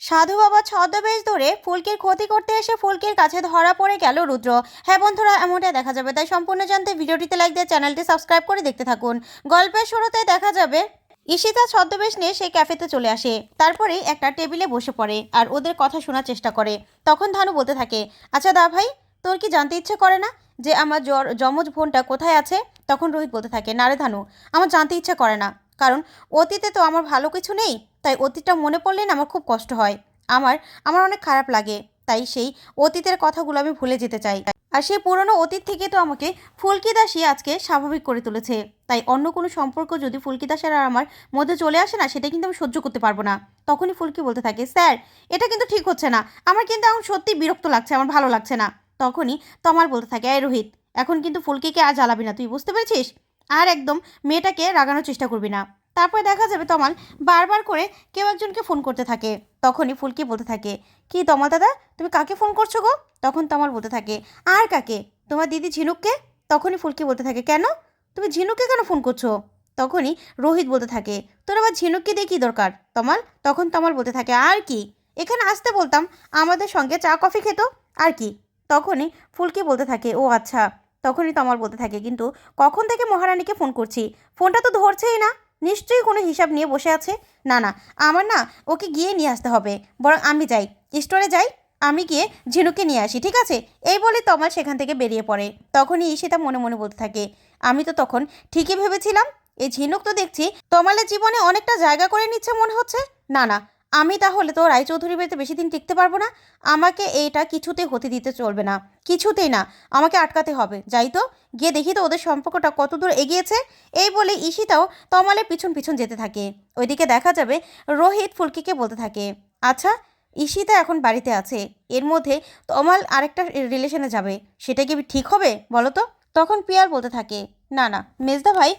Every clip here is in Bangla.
সাধু বাবা ছদ্মবেশ ধরে ফুলকির ক্ষতি করতে এসে ফুলকির কাছে ধরা পড়ে গেল রুদ্র। হ্যাঁ বন্ধুরা, এমনটাই দেখা যাবে। তাই সম্পূর্ণ জানতে ভিডিওটিতে লাইক দিয়ে চ্যানেলটি সাবস্ক্রাইব করে দেখতে থাকুন। গল্পের শুরুতে দেখা যাবে, ঈশিতা ছদ্মবেশ নিয়ে সেই ক্যাফেতে চলে আসে। তারপরে একটা টেবিলে বসে পড়ে আর ওদের কথা শোনার চেষ্টা করে। তখন ধানু বলতে থাকে আচ্ছা দা ভাই, তোর কি জানতে ইচ্ছে করে না যে আমার জ্বর, যমজ বোনটা কোথায় আছে? তখন রোহিত বলতে থাকে, না রে ধানু, আমার জানতে ইচ্ছে করে না। কারণ অতীতে তো আমার ভালো কিছু নেই, তাই অতীতটা মনে পড়লে না আমার খুব কষ্ট হয়। আমার আমার অনেক খারাপ লাগে, তাই সেই অতীতের কথাগুলো আমি ভুলে যেতে চাই। আর সেই পুরনো অতীত থেকে তো আমাকে ফুলকি দাসী আজকে স্বাভাবিক করে তুলেছে। তাই অন্য কোনো সম্পর্ক যদি ফুলকি দাসের আর আমার মধ্যে চলে আসে না, সেটা কিন্তু আমি সহ্য করতে পারব না। তখনই ফুলকি বলতে থাকে, স্যার, এটা কিন্তু ঠিক হচ্ছে না। আমার কিন্তু এখন সত্যি বিরক্ত লাগছে, আমার ভালো লাগছে না। তখনই তমাল বলতে থাকে, এই রোহিত, এখন কিন্তু ফুলকিকে আর জ্বালাবি না, তুই বুঝতে পেরেছিস? আর একদম মেয়েটাকে রাগানোর চেষ্টা করবি না। তারপরে দেখা যাবে তমাল বারবার করে কেউ একজনকে ফোন করতে থাকে। তখনই ফুলকি বলতে থাকে, কি তমাল দাদা, তুমি কাকে ফোন করছ গো? তখন তমাল বলতে থাকে, আর কাকে? তোমার দিদি ঝিনুককে? তখনই ফুলকি বলতে থাকে, কেন? তুমি ঝিনুককে কেন ফোন করছ? তখনই রোহিত বলতে থাকে, তোর আবার ঝিনুককে দিয়ে কী দরকার? তমাল তখন তমাল বলতে থাকে, আর কি? এখানে আসতে বলতাম, আমাদের সঙ্গে চা কফি খেত, আর কি? তখনই ফুলকি বলতে থাকে, ও আচ্ছা। তখনই তমাল বলতে থাকে, কিন্তু কখন থেকে মহারানীকে ফোন করছি? ফোনটা তো ধরছেই না। নিশ্চয়ই কোনো হিসাব নিয়ে বসে আছে? না না, আমার না ওকে গিয়ে নিয়ে আসতে হবে, বরং আমি যাই। স্টোরে যাই, আমি গিয়ে ঝিনুকে নিয়ে আসি, ঠিক আছে? এই বলে তমাল সেখান থেকে বেরিয়ে পড়ে। তখনই ঈশিতা মনে মনে বলতে থাকে, আমি তো তখন ঠিকই ভেবেছিলাম, এই ঝিনুক তো দেখছি তমালের জীবনে অনেকটা জায়গা করে নিচ্ছে মনে হচ্ছে? না না আমি তাহলে তো রায়চৌধুরী বাড়িতে বেশি দিন টিকতে পারব না। আমাকে এইটা কিছুতে হতে দিতে চলবে না। কিছুতেই না। আমাকে আটকাতে হবে। যাই তো, গিয়ে দেখি তো ওদের সম্পর্কটা কত দূর এগিয়েছে। এই বলে ঈশিতাও তমালের পিছন পিছন যেতে থাকে। ওইদিকে দেখা যাবে রোহিত ফুলকিকে বলতে থাকে আচ্ছা ঈশিতা এখন বাড়িতে আছে। এর মধ্যে তমাল আরেকটা রিলেশনে যাবে। সেটা কি ঠিক হবে বলো তো? তখন পিয়ার বলতে থাকে না না, মেজদা ভাই,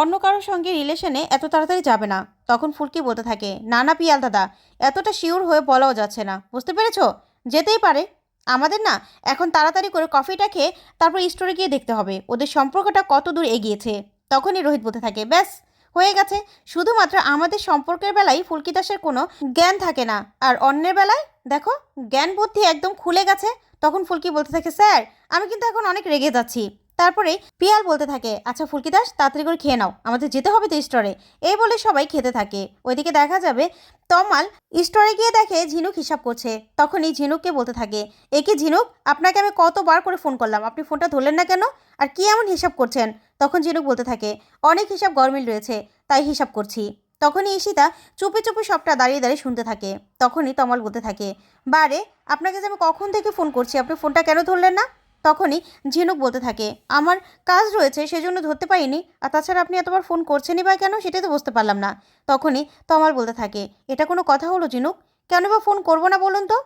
অন্য কারোর সঙ্গে রিলেশনে এত তাড়াতাড়ি যাবে না, তখন ফুলকি বলতে থাকে, না না, পিয়াল দাদা, এতটা শিওর হয়ে বলাও যাচ্ছে না, বুঝতে পেরেছ? যেতেই পারে, আমাদের না, এখন তাড়াতাড়ি করে কফিটা খেয়ে তারপর স্টোরে গিয়ে দেখতে হবে, ওদের সম্পর্কটা কত দূর এগিয়েছে, তখনই রোহিত বলতে থাকে, ব্যাস, হয়ে গেছে, শুধুমাত্র আমাদের সম্পর্কের বেলায় ফুলকি দাসের কোনো জ্ঞান থাকে না, আর অন্যের বেলায়, দেখো, জ্ঞান বুদ্ধি একদম খুলে গেছে, তখন ফুলকি বলতে থাকে, স্যার, আমি কিন্তু এখন অনেক রেগে যাচ্ছি। তারপরে পিয়াল বলতে থাকে আচ্ছা ফুলকি দাস তাড়াতাড়ি করে খেয়ে নাও, আমাদের যেতে হবে তো স্টোরে। এই বলে সবাই খেতে থাকে। ওইদিকে দেখা যাবে তমাল স্টোরে গিয়ে দেখে ঝিনুক হিসাব করছে। তখনই ঝিনুককে বলতে থাকে এ কি ঝিনুক, আপনাকে আমি কতবার করে ফোন করলাম? আপনি ফোনটা ধরলেন না কেন? আর কি এমন হিসাব করছেন? তখন ঝিনুক বলতে থাকে, অনেক হিসাব গরমিল রয়েছে, তাই হিসাব করছি। তখনই ঈশিতা চুপি চুপি সবটা দাঁড়িয়ে দাঁড়িয়ে শুনতে থাকে। তখনই তমাল বলতে থাকে, বারে, আপনাকে যে আমি কখন থেকে ফোন করছি? আপনি ফোনটা কেন ধরলেন না? তখনই ঝিনুক বলতে থাকে, আমার কাজ রয়েছে, সেজন্য ধরতে পারিনি। আর তাছাড়া আপনি এতবার ফোন করছেনই বা কেন, সেটাই তো বুঝতে পারলাম না। তখনই তমাল বলতে থাকে, এটা কোনো কথা হলো ঝিনুক? কেন বা ফোন করব না বলুন তো?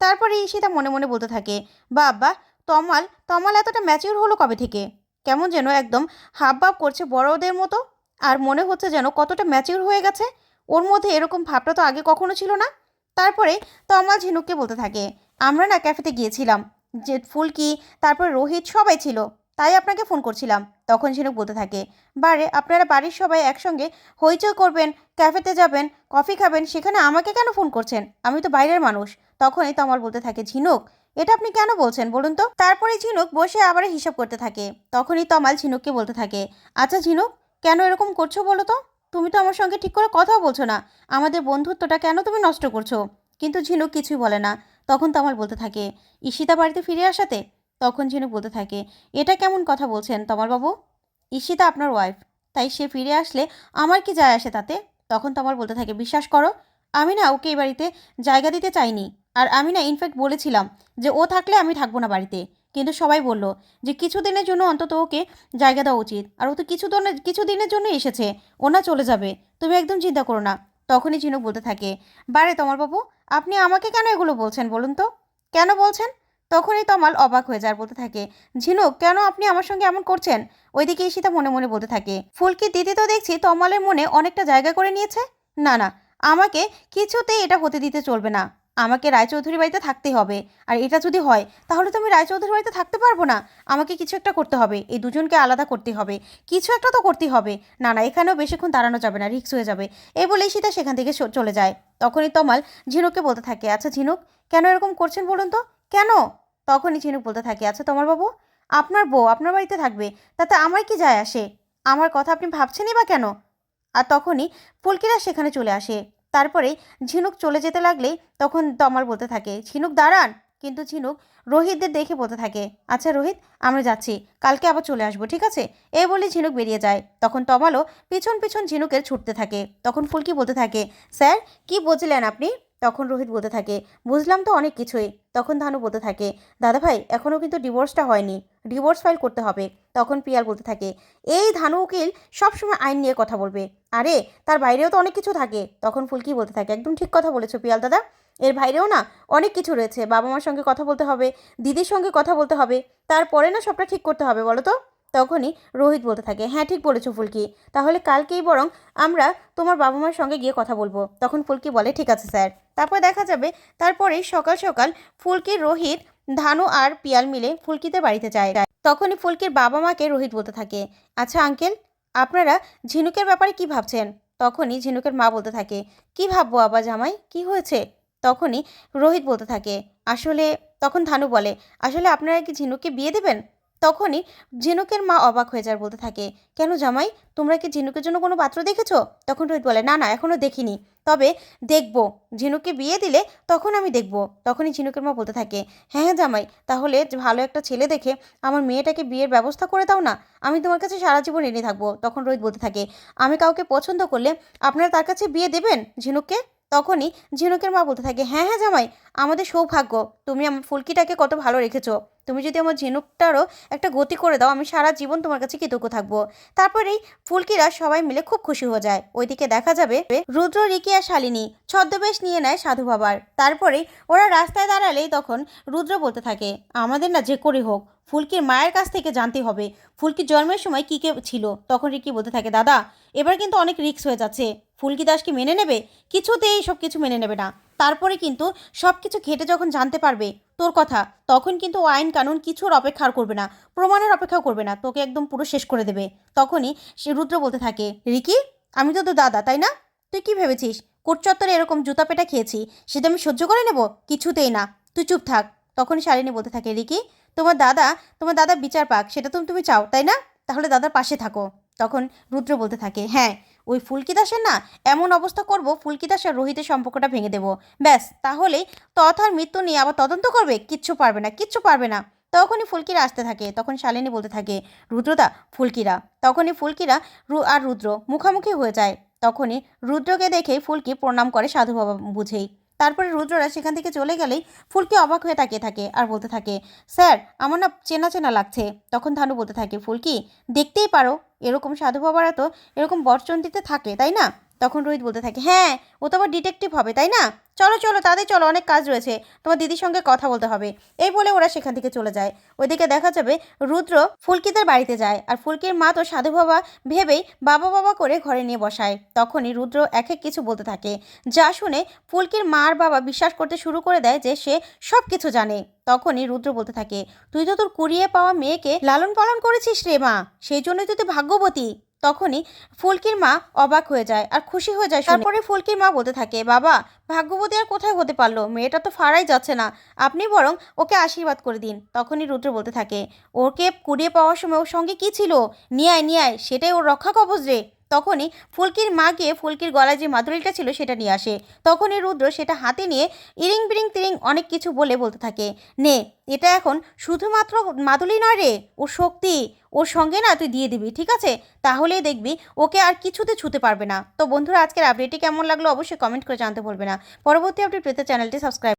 তারপরে ঈশিতা মনে মনে বলতে থাকে বাবা তমাল তমাল এতটা ম্যাচিউর হলো কবে থেকে? কেমন যেন একদম হাব ভাব করছে বড়দের মতো। আর মনে হচ্ছে যেন কতটা ম্যাচিউর হয়ে গেছে। ওর মধ্যে এরকম ভাবটা তো আগে কখনো ছিল না। তারপরে তমাল ঝিনুককে বলতে থাকে, আমরা না ক্যাফেতে গিয়েছিলাম। যে ফুলকি, তারপর রোহিত সবাই ছিল, তাই আপনাকে ফোন করছিলাম। তখন ঝিনুক বলতে থাকে, বারে, আপনারা বাড়ির সবাই একসঙ্গে হইচই করবেন, ক্যাফেতে যাবেন, কফি খাবেন, সেখানে আমাকে কেন ফোন করছেন? আমি তো বাইরের মানুষ। তখনই তমাল বলতে থাকে, ঝিনুক, এটা আপনি কেন বলছেন বলুন তো? তারপরে ঝিনুক বসে আবার হিসাব করতে থাকে। তখনই তমাল ঝিনুককে বলতে থাকে আচ্ছা ঝিনুক, কেন এরকম করছ বলো তো? তুমি তো আমার সঙ্গে ঠিক করে কথাও বলছো না। আমাদের বন্ধুত্বটা কেন তুমি নষ্ট করছ? কিন্তু ঝিনুক কিছুই বলে না। তখন তমাল বলতে থাকে, ঈশিতা বাড়িতে ফিরে আসাতে? তখন ঝিনুক বলতে থাকে, এটা কেমন কথা বলছেন তমালবাবু ঈশিতা আপনার ওয়াইফ তাই সে ফিরে আসলে আমার কি যায় আসে তাতে? তখন তমাল বলতে থাকে, বিশ্বাস করো, আমি না ওকে এই বাড়িতে জায়গা দিতে চাইনি। আর আমি না ইনফ্যাক্ট বলেছিলাম যে ও থাকলে আমি থাকব না বাড়িতে। কিন্তু সবাই বলল যে কিছু দিনের জন্য অন্তত ওকে জায়গা দেওয়া উচিত। আর ও তো কিছু দিনের কিছু দিনের জন্য এসেছে, ও না চলে যাবে। তুমি একদম চিন্তা করো না। তখনই ঝিনুক বলতে থাকে, বারে তমাল বাবু, আপনি আমাকে কেন এগুলো বলছেন বলুন তো? কেন বলছেন? তখনই তমাল অবাক হয়ে যায় বলতে থাকে, ঝিনুক, কেন আপনি আমার সঙ্গে এমন করছেন? ওইদিকে ঈশিতা মনে মনে বলতে থাকে, ফুলকি দিদি তো দেখছি তমালের মনে অনেকটা জায়গা করে নিয়েছে? না না, আমাকে কিছুতেই এটা হতে দিতে চলবে না। আমাকে রায়চৌধুরী বাড়িতে থাকতেই হবে। আর এটা যদি হয়, তাহলে তো আমি রায়চৌধুরী বাড়িতে থাকতে পারব না। আমাকে কিছু একটা করতে হবে। এই দুজনকে আলাদা করতে হবে। কিছু একটা তো করতেই হবে। না না, এখানেও বেশিক্ষণ দাঁড়ানো যাবে না রিক্স হয়ে যাবে। এই বলেই সীতা সেখান থেকে চলে যায়। তখনই তমাল ঝিনুককে বলতে থাকে আচ্ছা ঝিনুক, কেন এরকম করছেন বলুন তো? কেন? তখনই ঝিনুক বলতে থাকে আচ্ছা তোমার বাবু, আপনার বউ আপনার বাড়িতে থাকবে, তাতে আমার কি যায় আসে? আমার কথা আপনি ভাবছেনই বা কেন? আর তখনই ফুলকিরা সেখানে চলে আসে। তারপরে ঝিনুক চলে যেতে লাগলে তখন তমাল বলতে থাকে, ঝিনুক, দাঁড়ান। কিন্তু ঝিনুক রোহিতদের দেখে বলতে থাকে আচ্ছা রোহিত, আমরা যাচ্ছি, কালকে আবার চলে আসব, ঠিক আছে? এ বলে ঝিনুক বেরিয়ে যায়। তখন তমালও পিছন পিছন ঝিনুকের ছুটতে থাকে। তখন ফুলকি বলতে থাকে, স্যার, কি বুঝলেন আপনি? তখন রোহিত বলতে থাকে, বুঝলাম তো অনেক কিছুই। তখন ধানু বলতে থাকে দাদা ভাই এখনও কিন্তু ডিভোর্সটা হয়নি। ডিভোর্স ফাইল করতে হবে। তখন পিয়াল বলতে থাকে, এই ধানু উকিল সবসময় আইন নিয়ে কথা বলবে। আরে, তার বাইরেও তো অনেক কিছু থাকে। তখন ফুলকি বলতে থাকে, একদম ঠিক কথা বলেছ পিয়াল দাদা। এর বাইরেও না অনেক কিছু রয়েছে। বাবা মার সঙ্গে কথা বলতে হবে, দিদির সঙ্গে কথা বলতে হবে। তারপরে না সবটা ঠিক করতে হবে, বলো তো? তখনই রোহিত বলতে থাকে হ্যাঁ ঠিক বলেছ ফুলকি। তাহলে কালকেই বরং আমরা তোমার বাবা মার সঙ্গে গিয়ে কথা বলব। তখন ফুলকি বলে, ঠিক আছে, স্যার। তারপর দেখা যাবে তারপরেই সকাল সকাল ফুলকির রোহিত, ধানু আর পিয়াল মিলে ফুলকিতে বাড়িতে যায়। তখনই ফুলকির বাবা মাকে রোহিত বলতে থাকে আচ্ছা আঙ্কেল, আপনারা ঝিনুকের ব্যাপারে কি ভাবছেন? তখনই ঝিনুকের মা বলতে থাকে, কি ভাববো আবার জামাই? কি হয়েছে? তখনই রোহিত বলতে থাকে, আসলে, তখন ধানু বলে, আসলে আপনারা কি ঝিনুককে বিয়ে দেবেন? তখনই ঝিনুকের মা অবাক হয়ে যায় বলতে থাকে, কেন জামাই, তোমরা কি ঝিনুকের জন্য কোনো পাত্র দেখেছ? তখন রোহিত বলে, না না এখনও দেখিনি। তবে দেখব। ঝিনুককে বিয়ে দিলে তখন আমি দেখব। তখনই ঝিনুকের মা বলতে থাকে হ্যাঁ হ্যাঁ জামাই, তাহলে ভালো একটা ছেলে দেখে আমার মেয়েটাকে বিয়ের ব্যবস্থা করে দাও না। আমি তোমার কাছে সারা জীবন এনে থাকব। তখন রোহিত বলতে থাকে, আমি কাউকে পছন্দ করলে আপনারা তার কাছে বিয়ে দেবেন ঝিনুককে? তখনই ঝিনুকের মা বলতে থাকে হ্যাঁ হ্যাঁ জামাই, আমাদের সৌভাগ্য। তুমি আমার ফুলকিটাকে কত ভালো রেখেছো। তুমি যদি আমার ঝিনুকটারও একটা গতি করে দাও, আমি সারা জীবন তোমার কাছে কৃতজ্ঞ থাকব তারপরেই ফুলকিরা সবাই মিলে খুব খুশি হয়ে যায়। ওইদিকে দেখা যাবে রুদ্র, রিকি আর শালিনী ছদ্মবেশ নিয়ে নেয় সাধু বাবার। তারপরেই ওরা রাস্তায় দাঁড়ালেই তখন রুদ্র বলতে থাকে, আমাদের না যে করে হোক, ফুলকির মায়ের কাছ থেকে জানতে হবে। ফুলকির জন্মের সময় কী কে ছিল তখন রিকি বলতে থাকে, দাদা, এবার কিন্তু অনেক রিস্ক হয়ে যাচ্ছে। ফুলকি দাস কি মেনে নেবে? কিছুতেই সব কিছু মেনে নেবে না। তারপরে কিন্তু সব কিছু ঘেটে যখন জানতে পারবে তোর কথা, তখন কিন্তু আইন কানুন কিছুর অপেক্ষা আর করবে না, প্রমাণের অপেক্ষাও করবে না, তোকে একদম পুরো শেষ করে দেবে। তখনই সে রুদ্র বলতে থাকে, রিকি, আমি তো তোর দাদা, তাই না? তুই কি ভেবেছিস? কোট চত্বরে এরকম জুতা পেটা খেয়েছি, সেটা আমি সহ্য করে নেব? কিছুতেই না। তুই চুপ থাক। তখন শালিনী বলতে থাকে, রিকি, তোমার দাদা তোমার দাদা বিচার পাক, সেটা তো তুমি চাও, তাই না? তাহলে দাদার পাশে থাকো। তখন রুদ্র বলতে থাকে হ্যাঁ ওই ফুলকি দাসের না এমন অবস্থা করব, ফুলকি দাস আর রোহিতের সম্পর্কটা ভেঙে দেবো। ব্যাস তাহলেই তথার মৃত্যু নিয়ে আবার তদন্ত করবে? কিচ্ছু পারবে না, কিচ্ছু পারবে না। তখনই ফুলকিরা আসতে থাকে, তখন শালিনী বলতে থাকে, রুদ্রদা, ফুলকিরা। তখনই ফুলকিরা রু আর রুদ্র মুখামুখি হয়ে যায়। তখনই রুদ্রকে দেখেই ফুলকি প্রণাম করে সাধু বাবা বুঝেই। তারপরে রুদ্ররা সেখান থেকে চলে গেলেই ফুলকি অবাক হয়ে তাকিয়ে থাকে আর বলতে থাকে, স্যার, আমার না চেনা চেনা লাগছে। তখন ধানু বলতে থাকে, ফুলকি, দেখতেই পারো, এরকম সাধু বাবারা তো এরকম বরচন্ডিতে থাকে, তাই না? তখন রোহিত বলতে থাকে হ্যাঁ ও তো আবার ডিটেকটিভ হবে, তাই না? চলো চলো তাদের চলো, অনেক কাজ রয়েছে। তোমার দিদির সঙ্গে কথা বলতে হবে। এই বলে ওরা সেখান থেকে চলে যায়। ওইদিকে দেখা যাবে রুদ্র ফুলকিদের বাড়িতে যায় আর ফুলকির মা তো সাধু বাবা ভেবেই বাবা বাবা করে ঘরে নিয়ে বসায়। তখনই রুদ্র এক এক কিছু বলতে থাকে। যা শুনে ফুলকির মা আর বাবা বিশ্বাস করতে শুরু করে দেয় যে সে সব কিছু জানে। তখনই রুদ্র বলতে থাকে, তুই তো তোর কুড়িয়ে পাওয়া মেয়েকে লালন পালন করেছিস রে মা। সেই জন্যই তো তুই ভাগ্যবতী। তখনই ফুলকির মা অবাক হয়ে যায় আর খুশি হয়ে যায় তারপরে ফুলকির মা বলতে থাকে, বাবা, ভাগ্যবতী আর কোথায় হতে পারল? মেয়েটা তো ফাড়াই যাচ্ছে না। আপনি বরং ওকে আশীর্বাদ করে দিন। তখনই রুদ্র বলতে থাকে, ওকে কুড়িয়ে পাওয়ার সময় ওর সঙ্গে কি ছিল? নিয়ে আয় নিয়ে আয়, সেটাই ওর রক্ষা কবচ রে। তখনই ফুলকির মা গিয়ে ফুলকির গলায় যে মাদুলিটা ছিল সেটা নিয়ে আসে। তখনই রুদ্র সেটা হাতে নিয়ে ইরিং বিরিং তিরিং অনেক কিছু বলে বলতে থাকে। নে, এটা এখন শুধুমাত্র মাদুলি নয় রে, ওর শক্তি, ওর সঙ্গে না তুই দিয়ে দিবি, ঠিক আছে? তাহলেই দেখবি ওকে আর কিছুতে ছুতে পারবে না। তো বন্ধুরা, আজকের আপডেটটি কেমন লাগল অবশ্যই কমেন্ট করে জানতে ভুলবে না। পরবর্তী আপডেট পেতে চ্যানেলটি সাবস্ক্রাইব